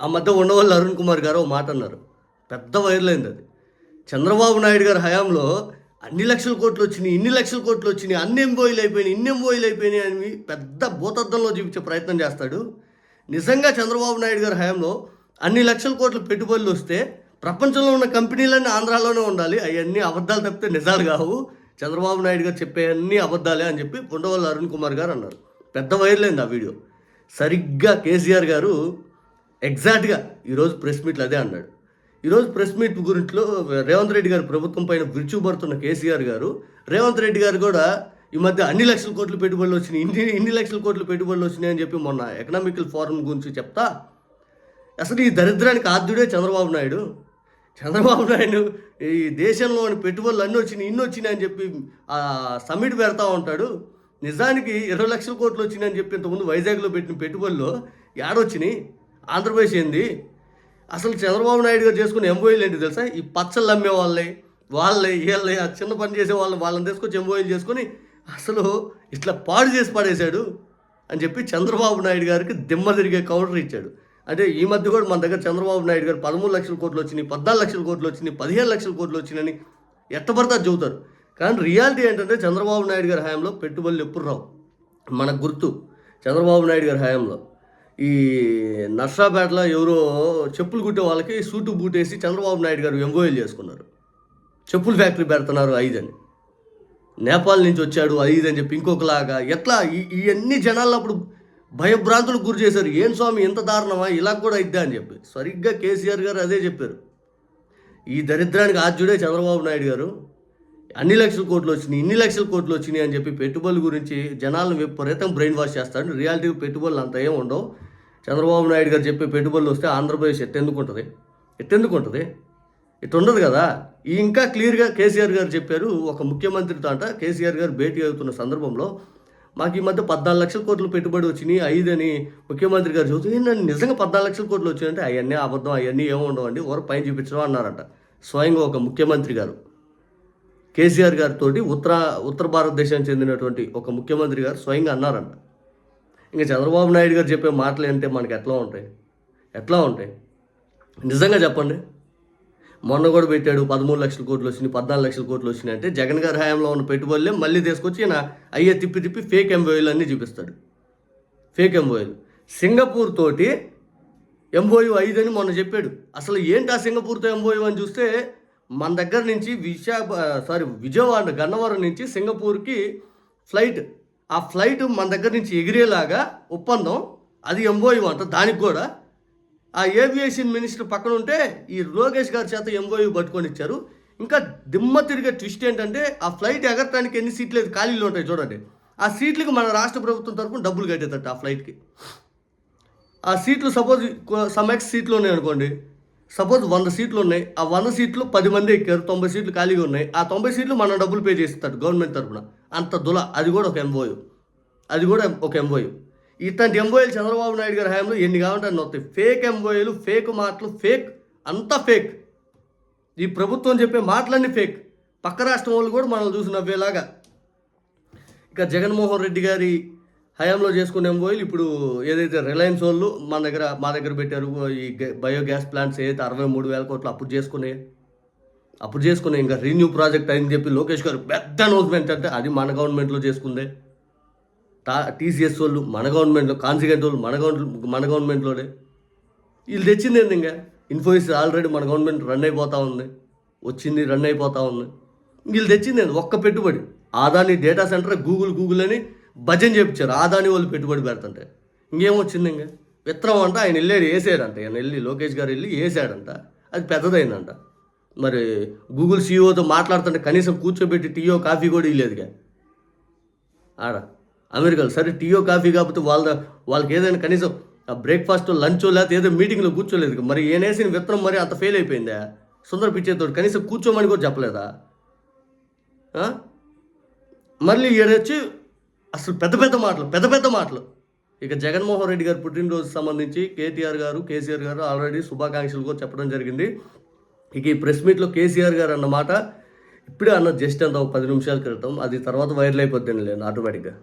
ఆ మధ్య ఉండవల్లి అరుణ్ కుమార్ గారు ఓ మాట అన్నారు. పెద్ద వైరల్ అయింది అది. చంద్రబాబు నాయుడు గారి హయాంలో అన్ని లక్షల కోట్లు వచ్చినాయి ఇన్ని లక్షల కోట్లు వచ్చినాయి అన్ని ఎంబోయిలు అయిపోయినాయి ఇన్ని ఎంబోయిలు అయిపోయినాయి అని పెద్ద భూతద్దంలో చూపించే ప్రయత్నం చేస్తాడు. నిజంగా చంద్రబాబు నాయుడు గారి హయాంలో అన్ని లక్షల కోట్ల పెట్టుబడులు వస్తే ప్రపంచంలో ఉన్న కంపెనీలన్నీ ఆంధ్రాలోనే ఉండాలి. అవన్నీ అబద్ధాలు తప్పితే నిజాలు కావు. చంద్రబాబు నాయుడు గారు చెప్పే అన్ని అబద్ధాలే అని చెప్పి ఉండవల్లి అరుణ్ కుమార్ గారు అన్నారు. పెద్ద వైర్లైంది ఆ వీడియో. సరిగ్గా కేసీఆర్ గారు ఎగ్జాక్ట్గా ఈరోజు ప్రెస్ మీట్లు అదే అన్నాడు. ఈరోజు ప్రెస్ మీట్ గురించిలో రేవంత్ రెడ్డి గారు ప్రభుత్వం పైన విరుచుబడుతున్న కేసీఆర్ గారు రేవంత్ రెడ్డి గారు కూడా ఈ మధ్య అన్ని లక్షల కోట్లు పెట్టుబడులు వచ్చినాయి. ఇన్ని ఇన్ని లక్షల కోట్లు పెట్టుబడులు వచ్చినాయి అని చెప్పి మొన్న ఎకనామికల్ ఫోరం గురించి చెప్తా. అసలు ఈ దరిద్రానికి ఆద్యుడే చంద్రబాబు నాయుడు. చంద్రబాబు నాయుడు ఈ దేశంలోని పెట్టుబడులు అన్నీ వచ్చినాయి ఇన్ని వచ్చినాయని అని చెప్పి ఆ సమ్మిట్ పెడతా ఉంటాడు. నిజానికి ఇరవై లక్షల కోట్లు వచ్చినాయి అని చెప్పి ఇంతకుముందు వైజాగ్లో పెట్టిన పెట్టుబడులు ఏడొచ్చినాయి ఆంధ్రప్రదేశ్ ఏంది? అసలు చంద్రబాబు నాయుడు గారు చేసుకున్న ఎంబోయిలు ఏంటి తెలుసా? ఈ పచ్చళ్ళు అమ్మే వాళ్ళే వాళ్ళే వీళ్ళే ఆ చిన్న పని చేసే వాళ్ళని వాళ్ళని తీసుకొచ్చి ఎంబోయిలు చేసుకొని అసలు ఇట్లా పాడు చేసి పడేశాడు అని చెప్పి చంద్రబాబు నాయుడు గారికి దిమ్మ తిరిగే కౌంటర్ ఇచ్చాడు. అంటే ఈ మధ్య కూడా మన దగ్గర చంద్రబాబు నాయుడు గారు పదమూడు లక్షల కోట్లు వచ్చినాయి పద్నాలుగు లక్షల కోట్లు వచ్చినాయి పదిహేను లక్షల కోట్లు వచ్చినాయని ఎట్టబడతా చెబుతారు. కానీ రియాలిటీ ఏంటంటే చంద్రబాబు నాయుడు గారి హయాంలో పెట్టుబడులు ఎప్పుడు రావు. మనకు గుర్తు చంద్రబాబు నాయుడు గారి హయాంలో. ఈ నర్సాపేటలో ఎవరో చెప్పులు కుట్టే వాళ్ళకి సూటు బూటేసి చంద్రబాబు నాయుడు గారు ఎంబోయిల్ చేసుకున్నారు. చెప్పుల ఫ్యాక్టరీ పెడుతున్నారు ఐదని నేపాల్ నుంచి వచ్చాడు ఐదు అని చెప్పి ఇంకొకలాగా ఎట్లా ఇవన్నీ జనాలు అప్పుడు భయభ్రాంతులకు గురి చేశారు. ఏం స్వామి ఎంత దారుణమా? ఇలా కూడా అయిద్దా అని చెప్పి. సరిగ్గా కేసీఆర్ గారు అదే చెప్పారు. ఈ దరిద్రానికి ఆద్యుడే చంద్రబాబు నాయుడు గారు. అన్ని లక్షల కోట్లు వచ్చినాయి ఇన్ని లక్షల కోట్లు వచ్చినాయి అని చెప్పి పెట్టుబడుల గురించి జనాలను విపరీతం బ్రెయిన్ వాష్ చేస్తాడు. రియాలిటీ పెట్టుబడులు అంత ఏం ఉండవు. చంద్రబాబు నాయుడు గారు చెప్పే పెట్టుబడులు వస్తే ఆంధ్రప్రదేశ్ ఎట్టెందుకు ఉంటుంది ఎట్టెందుకు ఉంటుంది ఇటు ఉండదు కదా ఇంకా క్లియర్గా కేసీఆర్ గారు చెప్పారు ఒక ముఖ్యమంత్రితో అంట కేసీఆర్ గారు భేటీ అవుతున్న సందర్భంలో మాకు ఈ మధ్య పద్నాలుగు లక్షల కోట్లు పెట్టుబడి వచ్చినాయి ఐదని ముఖ్యమంత్రి గారు చెబుతూ నన్ను నిజంగా పద్నాలుగు లక్షల కోట్లు వచ్చినాయంటే అవన్నీ అబద్ధం అవన్నీ ఏమి ఉండవండి ఎవరు పైన చూపించడం అన్నారంట. స్వయంగా ఒక ముఖ్యమంత్రి గారు. కేసీఆర్ గారితో ఉత్తర ఉత్తర భారతదేశానికి చెందినటువంటి ఒక ముఖ్యమంత్రి గారు స్వయంగా అన్నారంట. ఇంకా చంద్రబాబు నాయుడు గారు చెప్పే మాటలు ఏంటంటే మనకి ఎట్లా ఉంటాయి? ఎట్లా ఉంటాయి? నిజంగా చెప్పండి. మొన్న కూడా పెట్టాడు పదమూడు లక్షల కోట్లు వచ్చినాయి పద్నాలుగు లక్షల కోట్లు వచ్చినాయి అంటే జగన్ గారి హయాంలో ఉన్న పెట్టుబడులే మళ్ళీ తీసుకొచ్చి ఈయన అయ్యే తిప్పి తిప్పి ఫేక్ ఎంబోయిలు అన్నీ చూపిస్తాడు. ఫేక్ ఎంబోయిలు సింగపూర్ తోటి ఎంబోయు ఐదు అని మొన్న చెప్పాడు. అసలు ఏంటి ఆ సింగపూర్తో ఎంబోయు అని చూస్తే మన దగ్గర నుంచి విశాఖ సారీ విజయవాడ గన్నవరం నుంచి సింగపూర్కి ఫ్లైట్ ఆ ఫ్లైట్ మన దగ్గర నుంచి ఎగిరేలాగా ఒప్పందం అది ఎంబోయు అంట దానికి కూడా. ఆ ఏవియేషన్ మినిస్టర్ పక్కన ఉంటే ఈ లోకేష్ గారి చేత ఎంబోయు పట్టుకొని ఇచ్చారు. ఇంకా దిమ్మ తిరిగే ట్విస్ట్ ఏంటంటే ఆ ఫ్లైట్ ఎగరటానికి ఎన్ని సీట్లు లేదు ఖాళీలు ఉంటాయి చూడండి. ఆ సీట్లకి మన రాష్ట్ర ప్రభుత్వం తరపున డబ్బులు కట్టేదట ఆ ఫ్లైట్కి. ఆ సీట్లు సపోజ్ సమ్ ఎక్స్ సీట్లు ఉన్నాయి అనుకోండి సపోజ్ వంద సీట్లు ఉన్నాయి ఆ వంద సీట్లు పది మంది ఎక్కారు తొంభై సీట్లు ఖాళీగా ఉన్నాయి ఆ తొంభై సీట్లు మనం డబ్బులు పే చేస్తాడు గవర్నమెంట్ తరఫున. అంత దుల అది కూడా ఒక ఎంబోయు అది కూడా ఒక ఎంబోయు ఇట్లాంటి ఎంఓఏలు చంద్రబాబు నాయుడు గారి హయాంలో ఎన్ని కావాలంటే అన్ని వస్తాయి. ఫేక్ ఎంఓఏలు ఫేక్ మాటలు ఫేక్ అంతా ఫేక్ ఈ ప్రభుత్వం చెప్పే మాటలన్నీ ఫేక్ పక్క రాష్ట్రం వాళ్ళు కూడా మనల్ని చూసి నవ్వేలాగా. ఇక జగన్మోహన్ రెడ్డి గారి హయాంలో చేసుకునే ఆయిల్ ఇప్పుడు ఏదైతే రిలయన్స్ వాళ్ళు మన దగ్గర మా దగ్గర పెట్టారు ఈ బయోగ్యాస్ ప్లాంట్స్ ఏదైతే అరవై మూడు వేల కోట్లు అప్పుడు చేసుకునే అప్పుడు చేసుకునే ఇంకా రీన్యూ ప్రాజెక్ట్ అయింది చెప్పి లోకేష్ గారు పెద్ద అనౌన్స్మెంట్ అంటే అది మన గవర్నమెంట్లో చేసుకుందే. టా టీసీఎస్ వాళ్ళు మన గవర్నమెంట్లో కాన్సిగెంట్ వాళ్ళు మన గవర్నమెంట్ మన గవర్నమెంట్లోనే. వీళ్ళు తెచ్చింది ఏంది ఇంకా? ఇన్ఫోసిస్ ఆల్రెడీ మన గవర్నమెంట్ రన్ అయిపోతూ ఉంది. వచ్చింది రన్ అయిపోతూ ఉంది. వీళ్ళు తెచ్చింది ఏంది? ఒక్క పెట్టుబడి. Adani data center Google Google అని భజన చేపించారు. ఆదాని వాళ్ళు పెట్టుబడి పెడుతుంటే. ఇంకేమొచ్చింది ఇంకా. విత్తనం అంట ఆయన వెళ్ళాడు వేసాడంట. ఆయన వెళ్ళి లోకేష్ గారు వెళ్ళి వేసాడంట. అది పెద్దదైందంట. మరి గూగుల్ సీఈఓతో మాట్లాడుతుంటే కనీసం కూర్చోబెట్టి టీయో కాఫీ కూడా ఇల్లేదుగా ఆడ అమెరికాలో. సరే టీయో కాఫీ కాకపోతే వాళ్ళ వాళ్ళకి ఏదైనా కనీసం బ్రేక్ఫాస్ట్ లంచ్ లేకపోతే ఏదో మీటింగ్లో కూర్చోలేదు మరి ఏనేసిన విత్తనం మరి అంత ఫెయిల్ అయిపోయిందా? సుందర పిచ్చేతో కనీసం కూర్చోమని కూడా చెప్పలేదా? మళ్ళీ ఏడొచ్చి అసలు పెద్ద పెద్ద మాటలు పెద్ద పెద్ద మాటలు. ఇక జగన్మోహన్ రెడ్డి గారు పుట్టినరోజు సంబంధించి కేటీఆర్ గారు కేసీఆర్ గారు ఆల్రెడీ శుభాకాంక్షలు కూడా చెప్పడం జరిగింది. ఇక ఈ ప్రెస్ మీట్లో కేసీఆర్ గారు అన్నమాట ఇప్పుడే అన్న జస్ట్ అంత ఒక పది నిమిషాల క్రితం అది తర్వాత వైరల్ అయిపోద్ది లేదు ఆటోమేటిక్గా.